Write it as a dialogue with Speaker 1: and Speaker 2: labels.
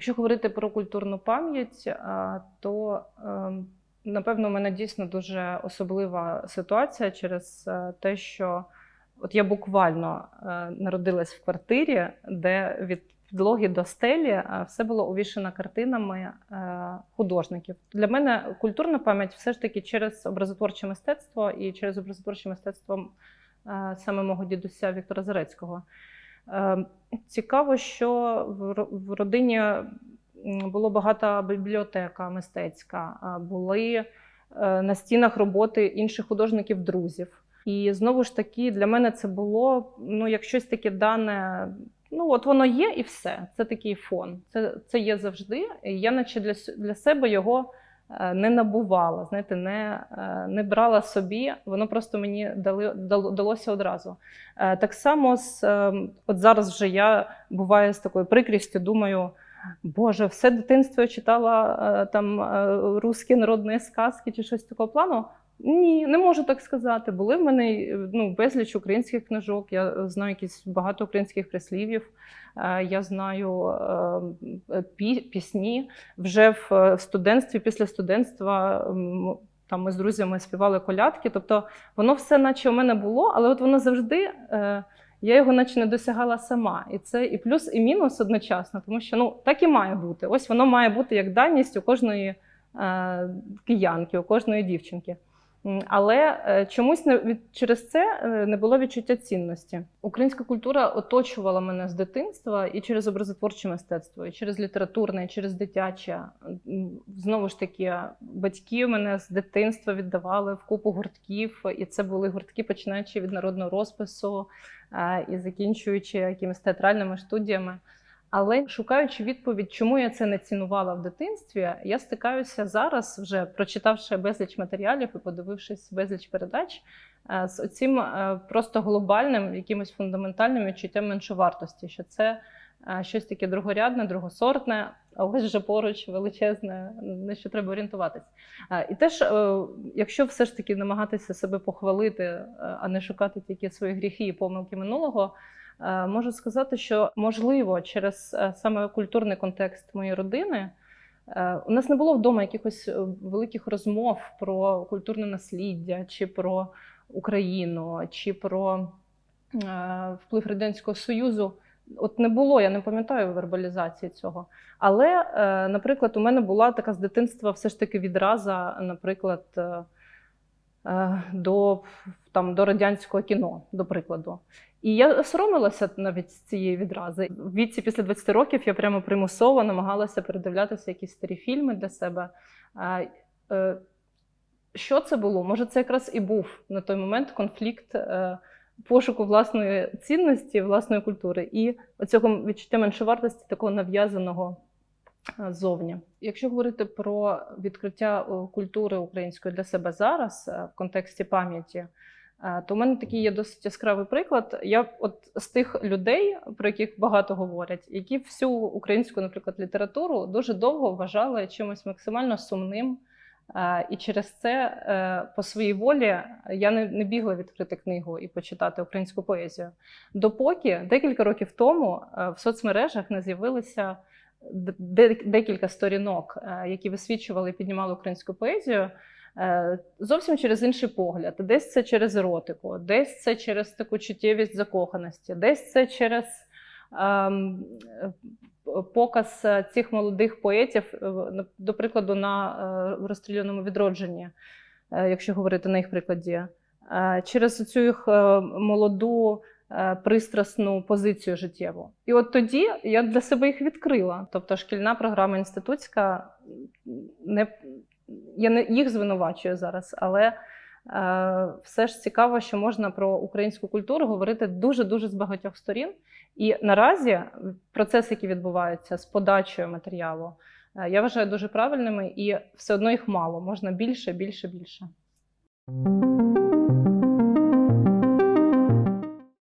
Speaker 1: Якщо говорити про культурну пам'ять, то ем, напевно у мене дійсно дуже особлива ситуація через е, те, що от я буквально е, народилась в квартирі, де від підлоги до стелі е, все було увішано картинами художників. Для мене культурна пам'ять все ж таки через образотворче мистецтво і через образотворче мистецтво саме мого дідуся Віктора Зарецького. Е, Цікаво, що в родині було багата бібліотека мистецька, були е, на стінах роботи інших художників-друзів. І знову ж таки, для мене це було ну, як щось таке дане. Ну, от воно є і все. Це такий фон. Це, це є завжди. І я, наче для, для себе його е, не набувала, знаєте, не, е, не брала собі, воно просто мені дали, далося одразу. Е, Так само з е, от зараз вже я буваю з такою прикрістю, думаю. Боже, все дитинство я читала е, там е, русські народні сказки чи щось такого плану. Ні, не можу так сказати. Були в мене е, ну, безліч українських книжок. Я знаю якісь багато українських прислів'їв. Е, Я знаю е, пісні. Вже в е, студентстві, після студентства там ми з друзями співали колядки. Тобто воно все, наче у мене було, але от воно завжди. е, я його наче не досягала сама. І це і плюс, і мінус одночасно, тому що ну так і має бути. Ось воно має бути як даність у кожної е, киянки, у кожної дівчинки. Але е, чомусь не через це е, не було відчуття цінності. Українська культура оточувала мене з дитинства і через образотворче мистецтво, і через літературне, і через дитяче. Знову ж таки, батьки мене з дитинства віддавали в купу гуртків, і це були гуртки, починаючи від народного розпису е, і закінчуючи якимись театральними студіями. Але шукаючи відповідь, чому я це не цінувала в дитинстві, я стикаюся зараз, вже прочитавши безліч матеріалів і подивившись безліч передач, е, з оцим е, просто глобальним, якимось фундаментальним відчуттям меншовартості, що це е, щось таке другорядне, другосортне, а ось вже поруч величезне, на що треба орієнтуватись. І теж, якщо все ж таки намагатися себе похвалити, а не шукати тільки свої гріхи і помилки минулого. Е, Можу сказати, що можливо через е, саме культурний контекст моєї родини е, у нас не було вдома якихось великих розмов про культурне насліддя, чи про Україну, чи про вплив Радянського Союзу. От не було, я не пам'ятаю вербалізації цього. Але, наприклад, у мене була така з дитинства все ж таки відраза, наприклад, до, там, до радянського кіно, до прикладу. І я соромилася навіть цієї відрази. В віці після 20 років я прямо примусово намагалася передивлятися якісь старі фільми для себе. Е, Що це було? Може, це якраз і був на той момент конфлікт е, пошуку власної цінності, власної культури і оцього відчуття меншовартості такого нав'язаного е, ззовні. Якщо говорити про відкриття культури української для себе зараз е, в контексті пам'яті, Е, то в мене такий є досить яскравий приклад. Я от з тих людей, про яких багато говорять, які всю українську, наприклад, літературу дуже довго вважали чимось максимально сумним. Е, І через це е, по своїй волі я не, бігла відкрити книгу і почитати українську поезію. Допоки декілька років тому е, в соцмережах не з'явилися декілька сторінок, е, які висвічували і піднімали українську поезію. Е, Зовсім через інший погляд. Десь це через еротику, десь це через таку чуттєвість закоханості, десь це через ем, е, показ цих молодих поетів, до прикладу, на розстріляному відродженні, якщо говорити на їх прикладі, через цю їх молоду. Е, Пристрасну позицію життєву. І от тоді я для себе їх відкрила. Тобто шкільна програма інститутська не я не їх звинувачую зараз, але е, все ж цікаво, що можна про українську культуру говорити дуже дуже з багатьох сторін. І наразі процес, який відбувається з подачею матеріалу, е, я вважаю дуже правильними, і все одно їх мало. Можна більше, більше, більше.